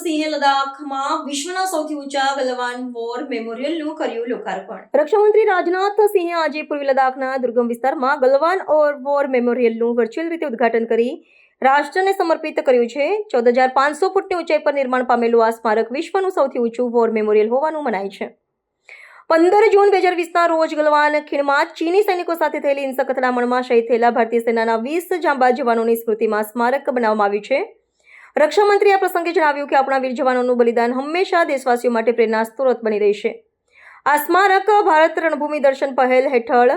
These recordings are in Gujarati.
સિંહે લદ્દાખમાં વિશ્વના સૌથી ઊંચા ગલવાન વોર મેમોરિયલનું કર્યું લોકાર્પણ. રક્ષામંત્રી રાજનાથ સિંહે આજે પૂર્વી લદ્દાખના દુર્ગમ વિસ્તારમાં ગલવાન ઓર વોર મેમોરિયલનું વર્ચ્યુઅલ રીતે ઉદ્ઘાટન કરી રાષ્ટ્રને સમર્પિત કર્યું છે. ચૌદ હજાર પાંચસો ફૂટની ઊંચાઈ પર નિર્માણ પામેલું આ સ્મારક વિશ્વનું સૌથી ઊંચું વોર મેમોરિયલ હોવાનું મનાય છે. પંદર જૂન બે હજાર વીસના રોજ ગલવાન ખીણમાં ચીની સૈનિકો સાથે થયેલી હિંસક અથડામણમાં શહીદ થયેલા ભારતીય સેનાના વીસ જાંબા જવાનોની સ્મૃતિમાં સ્મારક બનાવવામાં આવ્યું છે. રક્ષામંત્રીએ આ પ્રસંગે જણાવ્યું કે આપણા વીર જવાનોનું બલિદાન હંમેશા દેશવાસીઓ માટે પ્રેરણા સ્ત્રોત બની રહેશે આ સ્મારક ભારત રણભૂમિ દર્શન પહેલ હેઠળ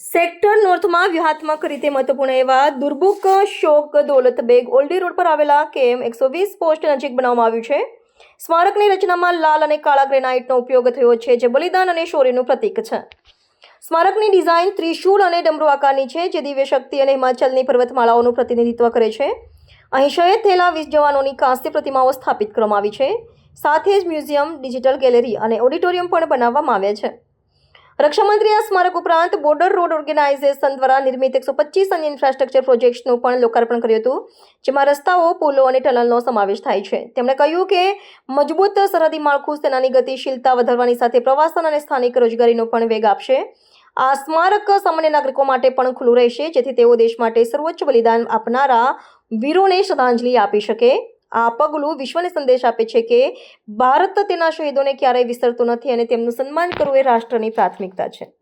સેક્ટર નોર્થમાં વ્યૂહાત્મક રીતે મહત્વપૂર્ણ એવા દુર્બુક શોક દોલત બેગ ઓલ્ડી રોડ પર આવેલા કેમ એકસો વીસ પોસ્ટ નજીક બનાવવામાં આવ્યું છે. સ્મારકની રચનામાં લાલ અને કાળા ગ્રેનાઇટનો ઉપયોગ થયો છે, જે બલિદાન અને શૌર્યનું પ્રતીક છે. સ્મારકની ડિઝાઇન ત્રિશૂળ અને ડમરૂ આકારની છે, જે દિવ્ય શક્તિ અને હિમાચલની પર્વતમાળાઓનું પ્રતિનિધિત્વ કરે છે. અહીં શહીદ થયેલા વીસ જવાનોની કાંસ્ય પ્રતિમાઓ સ્થાપિત કરવામાં આવી છે. સાથે જ મ્યુઝિયમ, ડિજિટલ ગેલેરી અને ઓડિટોરિયમ પણ બનાવવામાં આવ્યા છે. રક્ષામંત્રી આ સ્મારક ઉપરાંત બોર્ડર રોડ ઓર્ગેનાઇઝેશન દ્વારા નિર્મિત એકસો પચીસ અન્ય ઇન્ફ્રાસ્ટ્રક્ચર પ્રોજેક્ટ્સનું પણ લોકાર્પણ કર્યું હતું, જેમાં રસ્તાઓ, પુલો અને ટનલનો સમાવેશ થાય છે. તેમણે કહ્યું કે મજબૂત સરહદી માળખું સેનાની ગતિશીલતા વધારવાની સાથે પ્રવાસન અને સ્થાનિક રોજગારીનો પણ વેગ આપશે. આ સ્મારક સામાન્ય નાગરિકો માટે પણ ખુલ્લું રહેશે, જેથી તેઓ દેશ માટે સર્વોચ્ચ બલિદાન આપનારા વીરોને શ્રદ્ધાંજલિ આપી શકે. આ પગલું વિશ્વને સંદેશ આપે છે કે ભારત તેના શહીદોને ક્યારેય વિસરતું નથી અને તેમનું સન્માન કરવું એ રાષ્ટ્રની પ્રાથમિકતા છે.